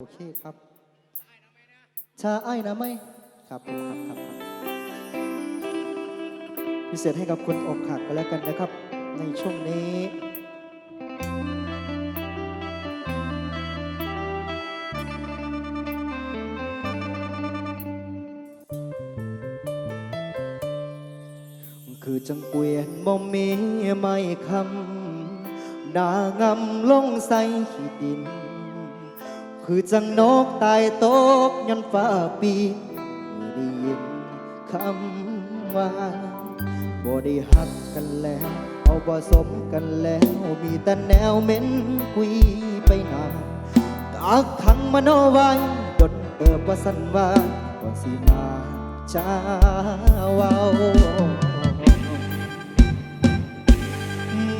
โอเคครับ ชาไอ้นะไหมครับครับครับครับ พิเศษให้กับคนอกหักกันแล้วกันนะครับ ในช่วงนี้ คือจังเกวียนบ่มีไม่คำดางำลงใส่ขี้ดิน คือจังนกตายตกยันฟ้าปีนได้ยินคำว่าบ่ได้หักกันแล้ว เอาบ่สมกันแล้ว มีแต่แนวเหม็นกุยไปนากักขังมโนไว้ดนเติบว่าสันว่าก่อนสิมาจ้าเว้า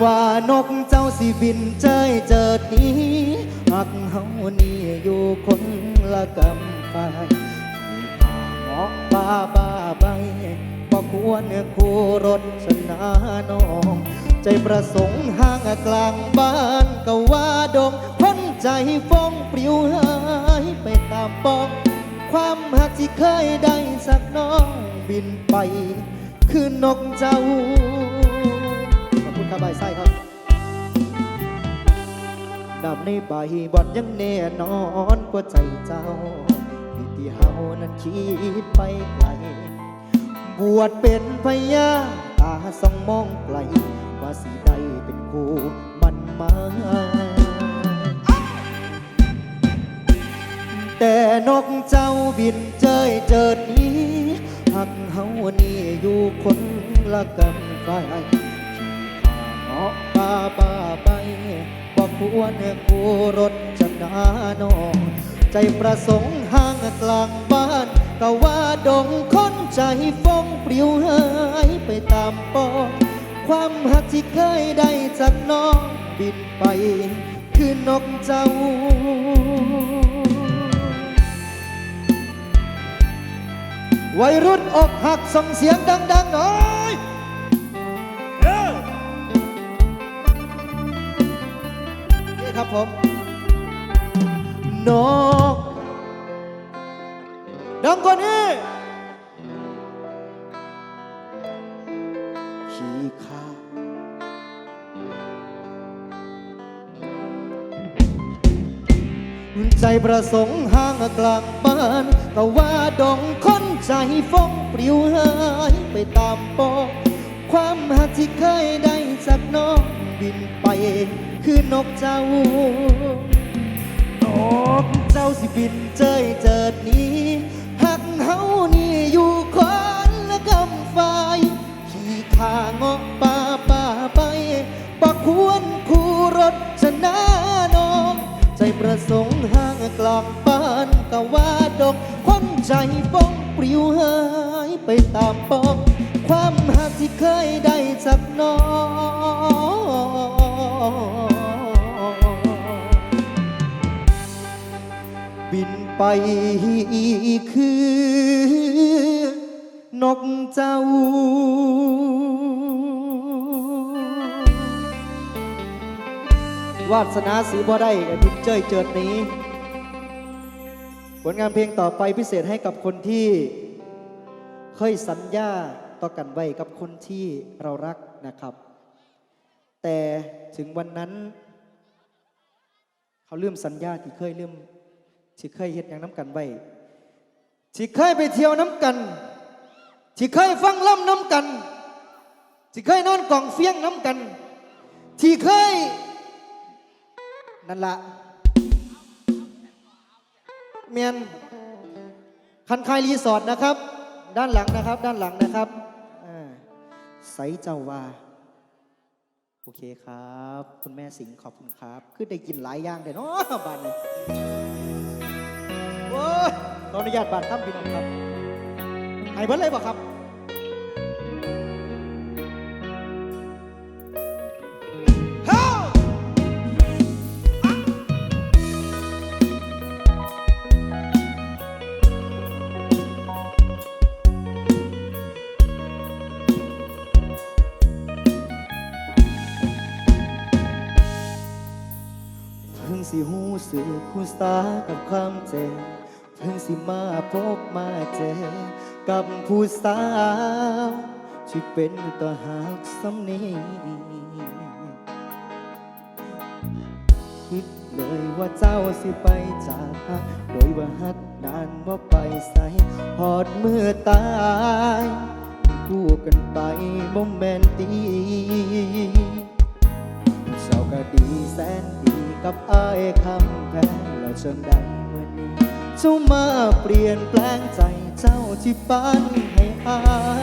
ว่านกเจ้าสิบินเจยเจิดนี้านี่อยู่คนละกำไปมีป่าหมอกป่าบ้าใบบ่ควรคู่รถชนะน้อง ใจประสงค์ห่างกลางบ้านก็ว่าดงพ้นใจฟ้องปลิวหายไปตามปอง ความหักที่เคยได้สักน้องบินไป คือนกเจ้า ในใบบอลยังแน่นอนกว่าใจเจ้าที่ที่เฮานั้นคิดไปไกล บวชเป็นพญาตาส่องมองไกล ว่าสิได้เป็นคู่มันมาแต่นกเจ้าบินเจยเจิดนี้หักเฮานี่อยู่คนละกันฝ่ายเงาะป่าป่าไป ควรกูรถจะนาน้องใจประสงค์ห่างกลางบ้านก็ว่าดงคนใจฟองปลิวหายไปตามปองความหักที่เคยได้จากน้องบินไป คือนกเจ้าวัยรุ่นอกหักส่งเสียงดังๆหน่อย ผม นก ดังกว่านี้ขี้ข้าใจประสงค์ห่างกลางบ้านก็ว่าดองคนใจฟ้องปลิวหายไปตามปอความหักที่เคยได้จากน้องบินไป คือนกเจ้านกเจ้าสิบินเจยเจิดหนี้หักเฮานี่อยู่คนละกำฝ่ายขี่ขาเงาะป่าป่าไปปักควรคู่รถชนะน้อง ใจประสงค์ห่างกลางบ้านกว่าดอกคนใจป้องปลิวหายไปตามปองความหักที่เคยได้จากน้อง บินไปคือนกเจ้า วาสนาสีบ่ได้กับบินเจ้ยเจิดนี้ ผลงานเพลงต่อไปพิเศษให้กับคนที่ เคยสัญญาต่อกันไว้กับคนที่เรารักนะครับ แต่ถึงวันนั้น เขาลืมสัญญาที่เคยลืม ที่เคยเฮ็ดอย่างน้ำกันไว้ที่เคยไปเที่ยวน้ำกันที่เคยฟังล่ำน้ำกันที่เคยนอนกล่องเฟี้ยงน้ำกันที่เคย นั่นละเมียนคันคายรีสอร์ทนะครับ ด้านหลังนะครับ ด้านหลังนะครับอ่าใสเจ้าวาโอเคครับ คุณแม่สิงห์ขอบคุณครับ คือได้กินหลายอย่างเลยเนาะบ้านนี้ ยขออนุญาตบาดครับพี่น้องครับให้เบิดเลยบ่ครับเฮ้าเพิ่งสิหูสึกคู่สากับความเจ็บ เพิ่งสิมาพบมาเจอ กับผู้สาวที่เป็นตัวหักสำนีคิดเลยว่าเจ้าสิไปจากโดยว่าหักนานว่าไปใส่หอดเมื่อตายคู่กันไปบ่แมนตีเจ้าก็ดีแสนดีกับอายคำแพงแล้วจนได้ เจ้ามาเปลี่ยนแปลงใจเจ้าที่ปานให้อา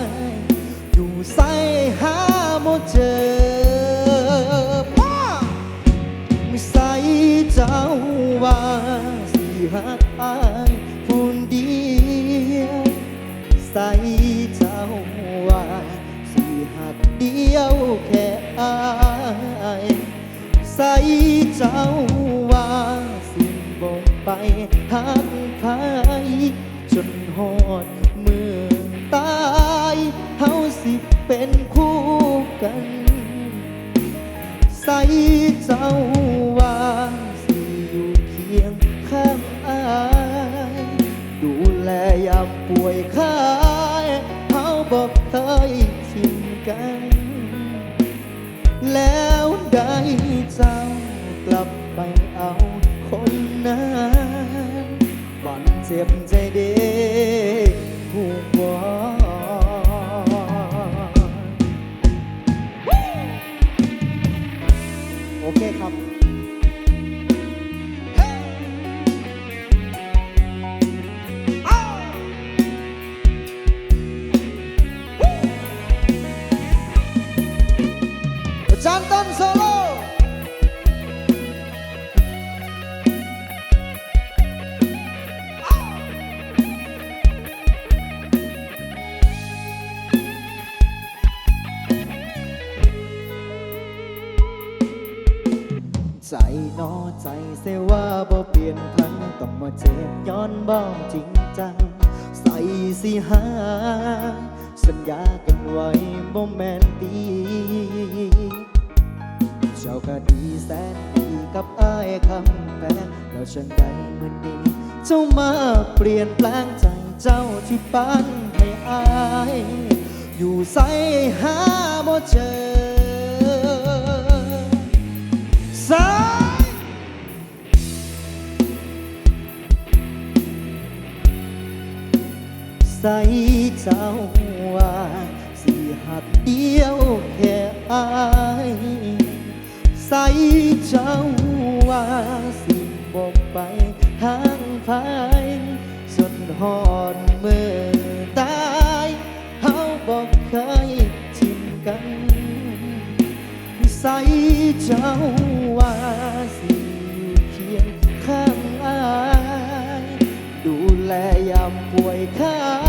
ย อยู่ใส่หาโมเจอพ่อไม่ใส่เจ้าว่าสิหักอายผู้เดียวใส่เจ้าว่าสิหักเดียวแค่อายใส่เจ้าว่า ไปหักใครจนหอดเมื่อตายเฮาสิเป็นคู่กัน ใส่เจ้าว่าสิอยู่เคียงข้างอาย ดูแลยามป่วยไข้เฮาบอกเคยทิ้งกัน แล้วได้เจ้ากลับไปเอาคนนั้น เจ็บใจเด้ผู้วา ใจนอใจเสว่าบ่เปลี่ยนพันต้องมาเจ็บย้อนบ่จริงจัง ใส่สิหา สัญญากันไว้บ่แม่นตีเจ้าก็ดีแสนดีกับอายคำแพงแล้วฉันได้เมื่อนี้เจ้ามาเปลี่ยนแปลงใจเจ้าที่ปานให้อาย อยู่ใส่หา ใส่เจ้าว่าสิหักเดียวแค่อายใส่เจ้าว่าสิบอกไปทางภายจนหอนเมื่อตายเฮาบอกเคยทิ้งกันใส่เจ้าว่าสิอยู่เคียงข้างอาย ดูแลยามป่วยข้เ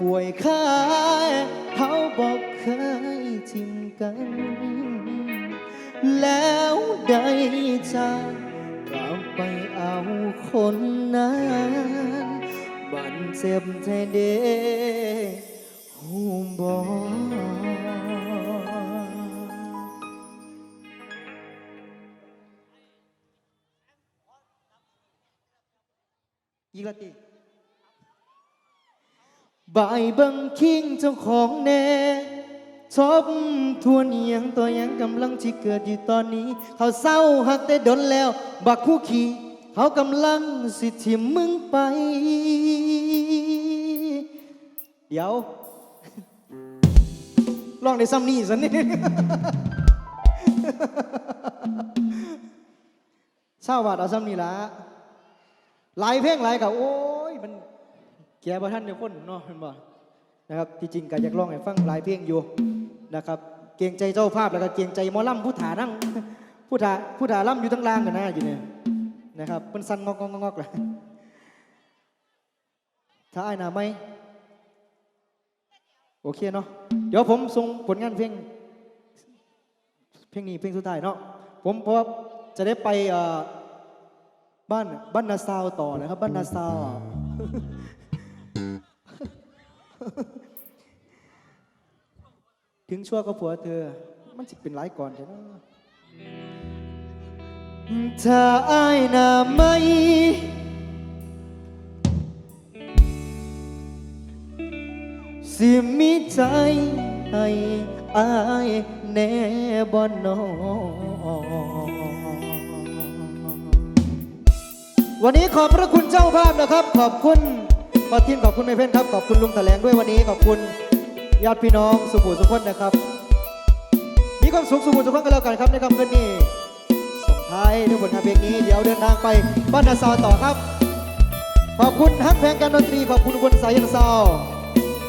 ป่วยไข้เขาบอกเคยทิ้งกัน แล้วได้จ้ากลับไปเอาคนนั้นบันเจ็บใจเด้หูบออีกและติ บายเบังคิงเจ้าของแน่ทบทวนเอียงตัวยังกำลังที่เกิดอยู่ตอนนี้ เขาเศร้าหักแต่ดนแล้ว บักคู่ขี่เขากำลังสิทิมมึงไป เดี๋ยวลองได้ซ้ำนี่สันนี่เศร้าบาทเอาซ้ำนี่ละหลายเพลงหลายกับโอ้ยมัน แกบ่ท่านเดียวคนเนาะเห็นบ่นะครับที่จริงก็อยากร้องให้ฟังหลายเพลงอยู่นะครับเกรงใจเจ้าภาพแล้วก็เกรงใจมอลำผู้ถานั่งผู้ถาผู้ถาล่ำอยู่ทั้งล่างกันนะอยู่เนี่ยนะครับเป็นสันงอกงอกงอกเลยถ้าไอ้ายหนาไหมโอเคเนาะเดี๋ยวผมส่งผลงานเพลงเพลงนี้เพลงสุดท้ายเนาะผมเพราะจะได้ไปเอ่อบ้านบ้านนาซาวต่อนะครับบ้านนาซาว ถึงชั่วก็ผัวเธอ มันสิเป็นหลายก่อนใช่ไหมถ้าอายหนาไม่ สิมีใจให้อายแน่บ่นอวันนี้ขอบพระคุณเจ้าภาพนะครับ ขอบคุณ ปอทินขอบคุณแม่เพ่นครับ ขอบคุณลุงแถลงด้วยวันนี้ ขอบคุณญาติพี่น้องสุขุสุขคนนะครับ มีความสุขสุขุสุขคนกันแล้วกันครับในคำคืนนี้ส่งท้ายด้วยผลงานเพลงนี้ เดี๋ยวเดินทางไปบ้านนาซาวต่อครับ ขอบคุณฮักแพงการดนตรี ขอบคุณคนสายยันซาว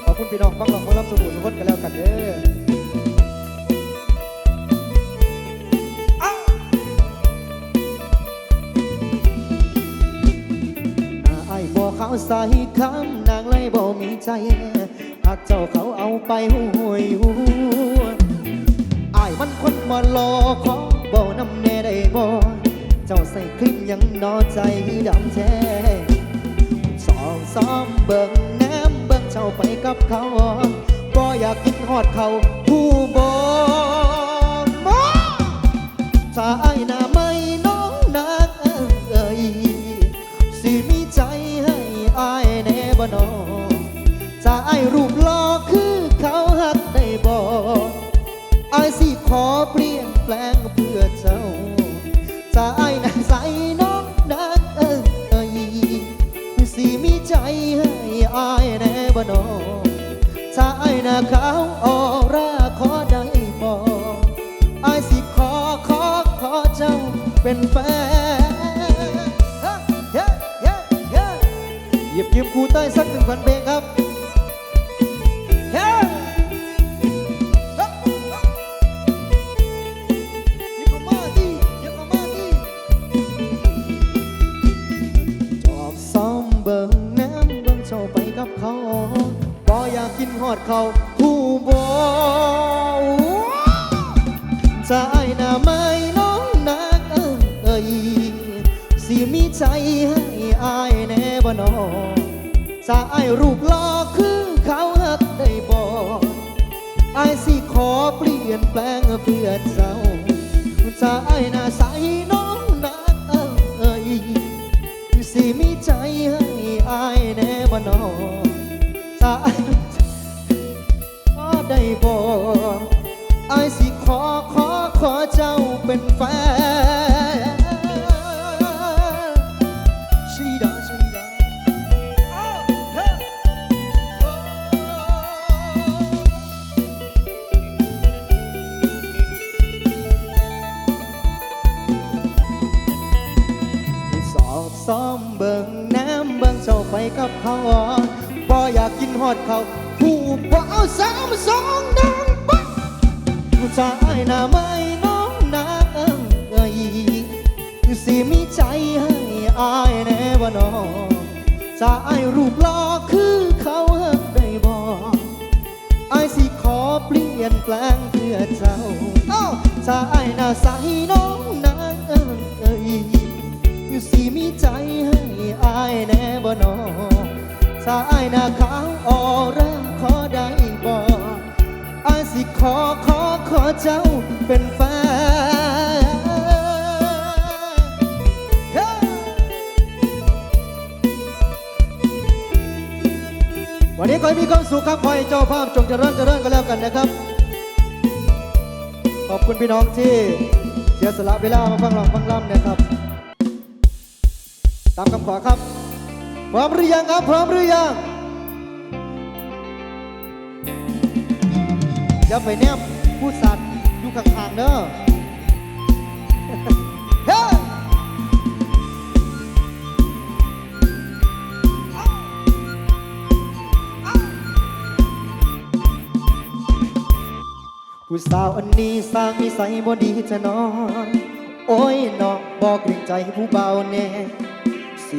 ขอบคุณพี่น้องฟังหลองฟังรับสมุนทุขคนกันแล้วกันเด้อายบอกเขาใส่คำนางเลยบอกมีใจหากเจ้าเขาเอาไปห่วยหัวอายมันคนมารอขอบอกน้ำแน่ได้บ่เจ้าใส่คลิปยังนอใจดำแท้สองซ้อมเบิ่งแนมเบิ่งเจ้าไปกับเขาก็อยากกินฮอดเขาผู้บมอถ้าอ้หน้ น่บ่นอถ้าไอรูปหล่อคือเขาหักได้บ่ไอสิขอเปลี่ยนแปลงเพื่อเจ้าถ้าไอนั้นใสน้องนักเอ่ยสิมีใจให้อายแน่บ่นอถ้าอายหน้าขาวออราขอได้บ่อสิขอขอขอเจ้าเป็นแฟน หยิบยืมกูใต้สักหนึ่งพันเพลงครับ เปลี่ยนแปลงเพื่อเจ้าจะไอ้หน้าใสน้องนักเอ้ยสิมีใจให้อายแน่บ่นอนสายขอได้บอกอายสิขอขอขอเจ้าเป็นแฟน ฮอดเขาผู้บ่เอาสามสองดังปั๊บชายหน้าไม่น้องนักเอ้ยสิมีใจให้อายแน่บ่น้อจะอายรูปหล่อคือเขาเฮิกได้บ่อ้ายสิขอเปลี่ยนแปลงเพื่อเจ้าอ้าวถ้าไอ้ายหน้าใสน้องนางเอ้ยสิมีใจให้อายแน่บ่น้อถ้าอายหน้าขาวออร่าขอได้บ่อายสิขอขอขอเจ้าเป็นแฟนเฮ้วันนี้ขอให้มีความสุขครับขอให้เจ้าภาพจงเจริญเจริญกันแล้วกันนะครับ ขอบคุณพี่น้องที่เสียสละเวลามาฟังร้องฟังล่ำนะครับ ตามคำขอครับ พร้อมหรือยังครับพร้อมหรือยังอย่าไปแนบผู้สัตว์อยู่ข้างๆเด้อเฮ้ผู้สาวอันนี้สร้างนิสัยบ่ดีจะนอน โอ้ยนอกบอกเกรงใจผู้เบาแน่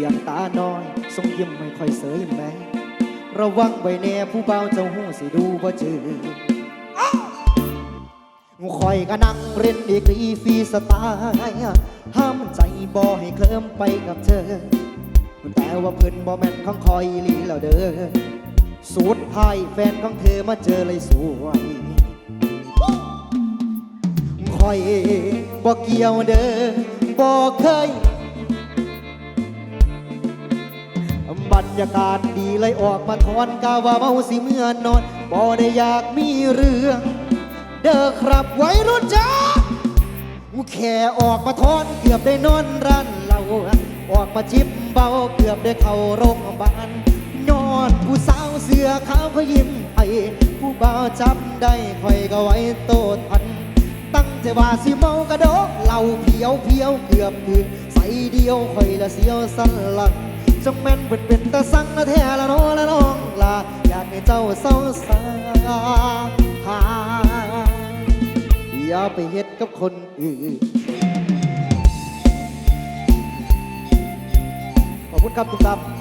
สียงตาน้อยทรงยิ้มไม่ค่อยเสยแม่ระวังไว้แน่ผู้เบาเจ้าหูสิดูบ่จืองูคอยก็นั่งเรียนดีกรีฟรีสไตล์ห้ามใจบ่ให้เคลิ้มไปกับเธอแต่ว่าเพิ่นบ่แม่นของคอยอีหลีแล้วเด้อสุดท้ายแฟนของเธอมาเจอเลยสวยคอยบ่เกี่ยวเด้อบ่เคย รรยากาศดีเลยออกมาทอนกาว่าเมาสิเมื่อนอนบ่ได้อยากมีเรื่อง เด้อครับไว้รุ่นจ้าแค่ออกมาทอนเกือบได้นอนร้านเราออกมาจิบเบาเกือบได้เข้าโรงพยาบาลนอนผู้สาวเสื้อขาวเขายิ้มให้ผู้บ่าวจับได้คอยก็ไว้โตทัน ตั้งใจว่าสิเมากระดกเหล่าเพียวเพียวเกือบคือใส่เดียวคอยละเสียวสันหลัง จงแม่นเป็นเป็นตาสังแท้ละน้อละน้องลาอยากให้เจ้าเศร้าสาหาอย่าไปเฮ็ดกับคนอื่นขอบคุณครับคุณตับ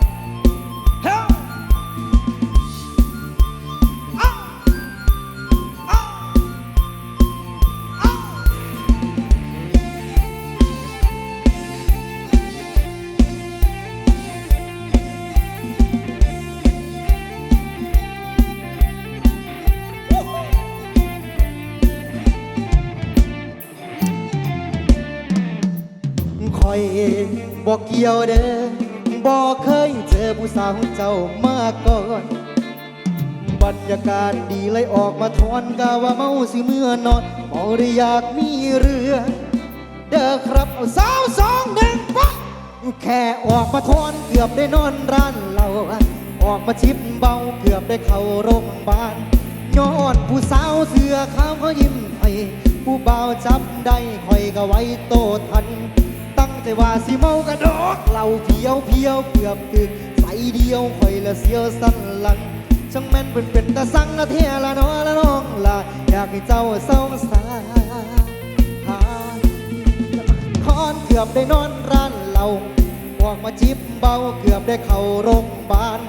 อยบอกเกี่ยวเด้อบอกเคยเจอผู้สาวเจ้ามาก่อนบรรยากาศดีเลยออกมาทอนกาว่าเมาสิเมื่อนอนเมาได้อยากมีเรือเด้อครับเอาสาวสองหนึ่งปะแค่ออกมาทอนเกือบได้นอนร้านเราออกมาชิบเบาเกือบได้เข้าโรงพยาบาลย้อนผู้สาวเสือขาวเขายิ้มให้ผู้เบาวจับได้คอยก็ไว้โตทัน ตั้งใจว่าสิเมากระดอกเหล่าเพียวเพียวเกือบถึงใส่เดียวคอยละเสียวสันหลังช่างแม่นเป็นเป็นตาสังละเทียละน้อละน้องละอยากให้เจ้าเศร้าสาคอนเกือบได้นอนร้านเราออกมาจิบเบาเกือบได้เข้าโรงพยาบาล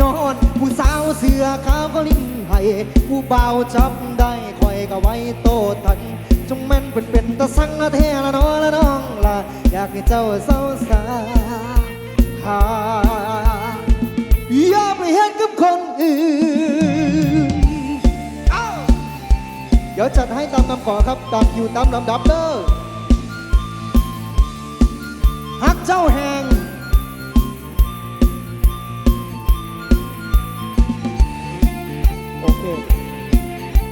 นอนผู้สาวเสือขาวก็ลิ้นให้ผู้เบาจับได้คอยก็ไว้โตทัน จงแม่นเป็นเป็นตะสังละเทละน้อละน้องละอยากให้เจ้าเศร้าสาหาอย่าไปเห็นกับคนอื่นเดี๋ยวจัดให้ตามคำขอครับตามอยู่ตามลำดับเด้อฮักเจ้าแหงโอเค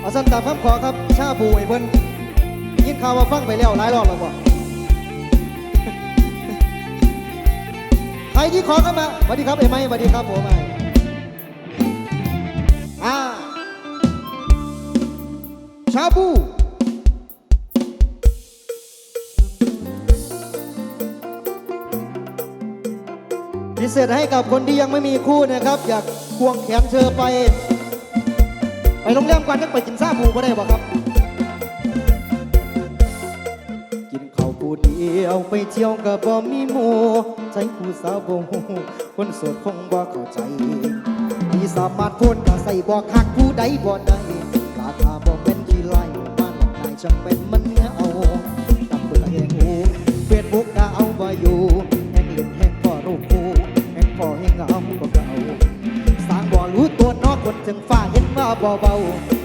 เอาสั้นตามคำขอครับชาบูไอ้เบิ้น ยินข่าวว่าฟังไปแล้วหลายรอบแล้วบ่ใครที่ขอเข้ามาสวัสดีครับไอ้ไม้สวัสดีครับผมไอ้อ่าชาบูพิเศษให้กับคนที่ยังไม่มีคู่นะครับ อยากควงแขนเธอไป ไปโรงแรมกันนักไปกินซาบูก็ได้บ่ครับ ยวไปเที่ยวกับบ่มีหมู่ใจผู้สาวบ่ฮู้คนโสดคงบ่เข้าใจมีสามารถคนก็ใส่บ่คักผู้ใดบ่ได้กาถาบ่เป็นขี้ไล่มาหลอกนายจังเป็นมันเนื้อเอาตำเบื่อแหงหูเฟซบุ๊กก็เอาบ่อยู่แห่งเล่นแห่งพอรูปคู่แห่งพอให้เหงาก็เก่าสร้างบ่รู้ตัวนอกคนถึงฟ้าเห็นว่าบ่เบา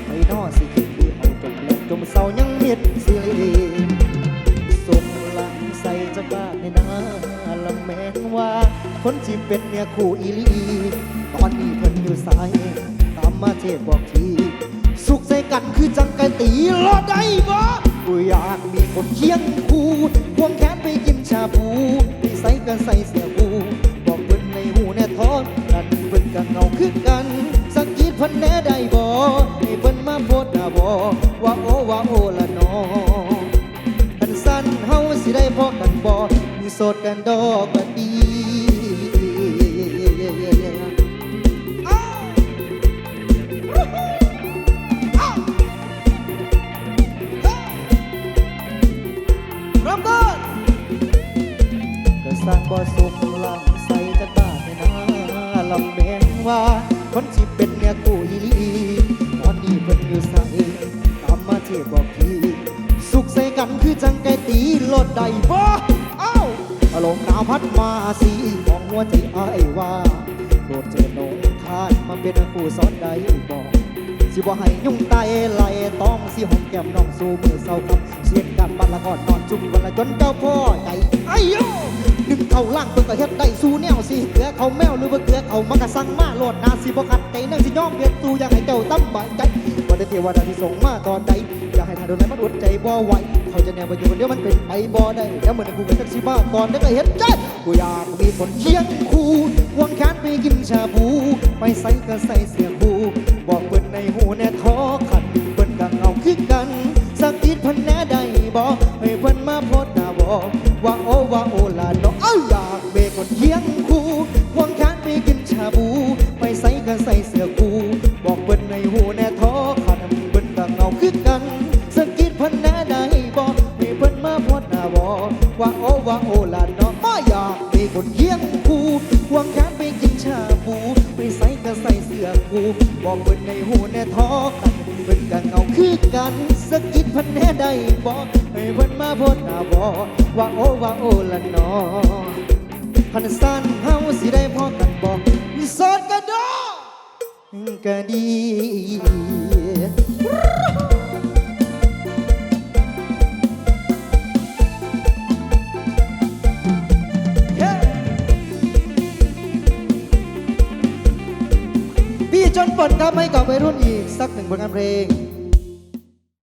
ไม่นอสิคิดดีเอาจมเล่นจมเศร้ายังเม็ดสิลี คนที่เป็นเมียคู่อีลีตอนนี้เพิ่นอยู่สายตามมาเทศบอกทีสุขใส่กันคือจังไกตีรอได้บ่กูอยากมีคนเคียงคู่ควงแขนไปกินชาบูไปใส่กันใส่เสียบูบอกเพิ่นในหูแน่ท้องกันเพิ่นก็เงาคือกัน สังกีดเพิ่นแน่ได้บ่ให้เพิ่นมาโพดหน้าบ่ว่าโอว่าโอละนอคันสั้นเฮาสิได้พอกันบ่อยู่โสดกันดอกบัดดี สู้แนวสิเกลือเขาแมวหรือว่าเกลือเขามันก็สั่งมาโลดนาสิบ่ขัดใจนั่งสิยอมเบียดสู้อยากให้เจ้าตั้มบายใจบ่ได้เทวดาที่ส่งมาตอนใดอยากให้ทานโดนนั้นมันอดใจบ่ไหวเขาจะแนวไปอยู่คนเดียวมันเป็นไปบ่ได้แล้วเหมือนกูเป็นจักสิมาก่อนแล้ก็เฮ็ดใจกูอยากมีคนเคียงคู่วงแขนไปกินชาบูไปใส่ก็ใส่เสื้อคู่บอกเพิ่นในหูแน่ท้อขัน ว่าโอว่าโอล่ะน้องมาอยากเบคนเคียงคู่วงแขนไปกินชาบูไปใส่ก็ใส่เสื้อคู่บอกเพิ่นในหูแน่ท้อขันเพิ่นก็เงาคือกันสกิดพันแน่ได้บอกให้เพิ่นมาโพดหน้าบอกว่าโอว่าโอละนอพันสั้นเฮาสิได้พอกันบอกมีสดกันดอก็ดี พี่จนปลดครับให้กับวัยรุ่นอีกสักหนึ่งผลงานเพลง